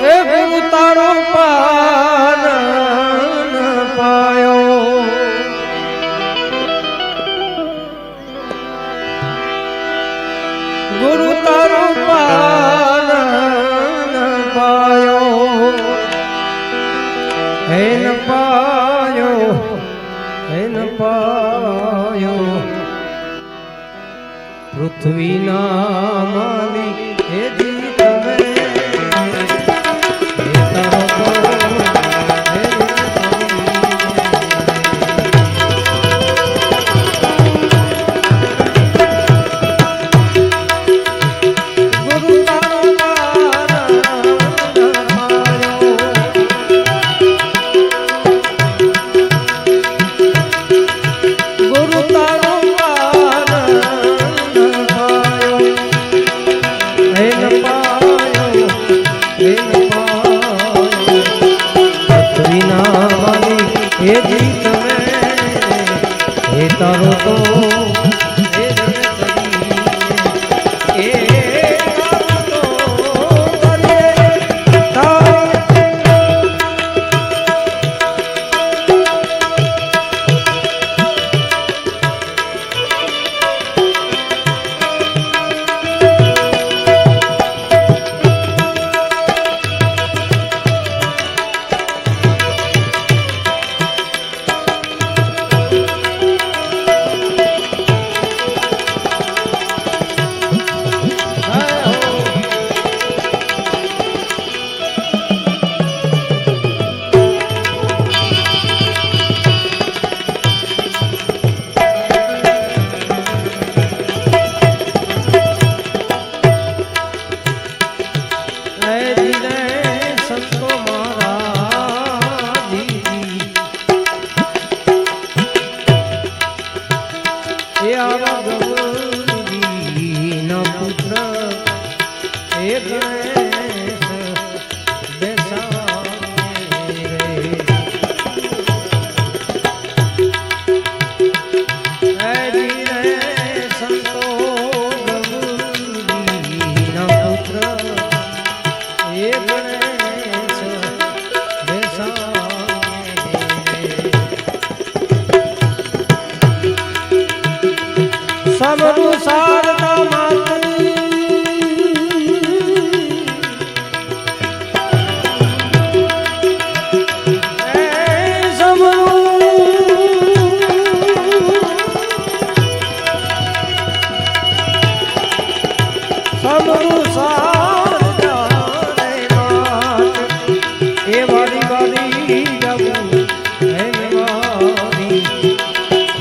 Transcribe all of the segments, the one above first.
હે ગુરુ તારો પાન પાયો. ગુરુ તારો પાન પાયો. હે ન પાયો, હે ન પાયો. પૃથ્વીના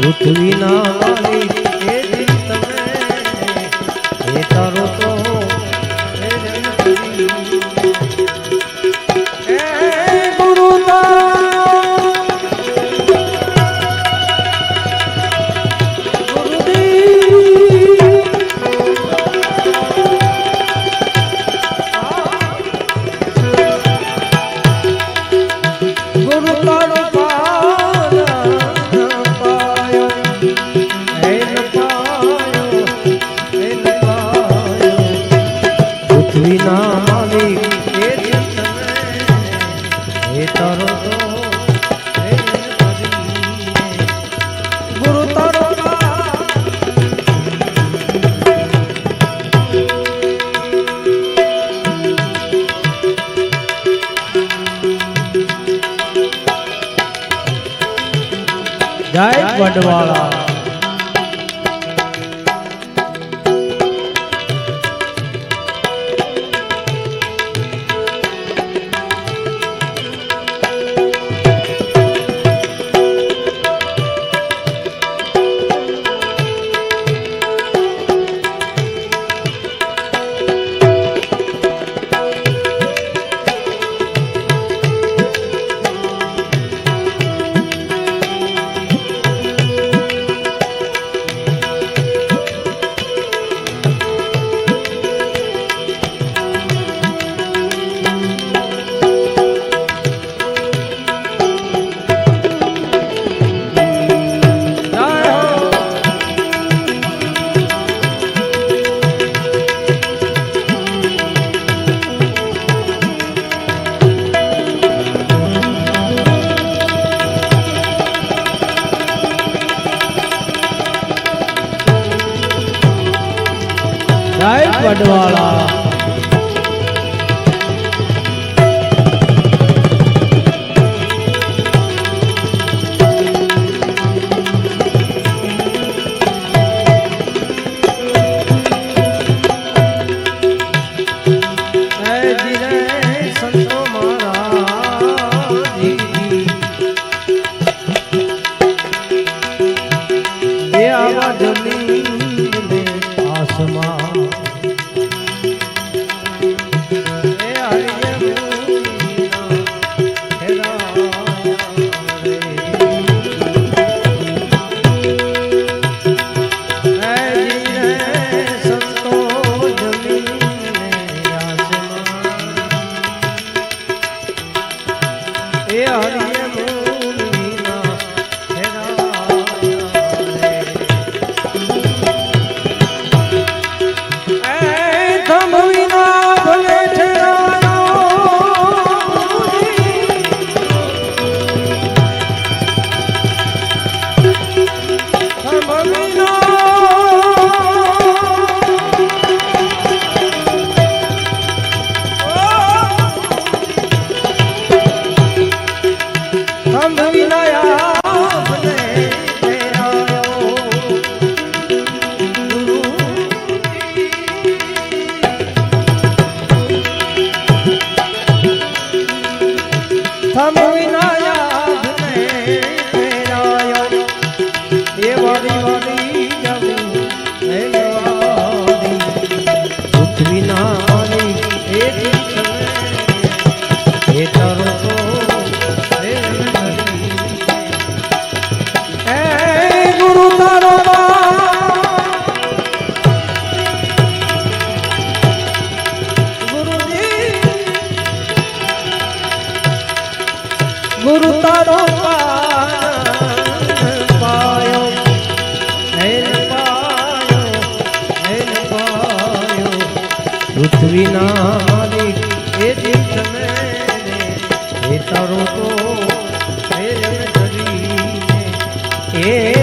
પૃથ્વીના માલિક એ ગુરુ તારો વડવાળા. વડવાળા પૃથ્વી નારી એ દિવસ મેં એ તારો તો એ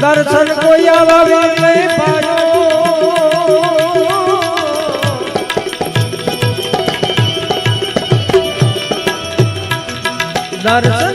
દર્શન કોઈ આવા નહીં પાયો દર્શન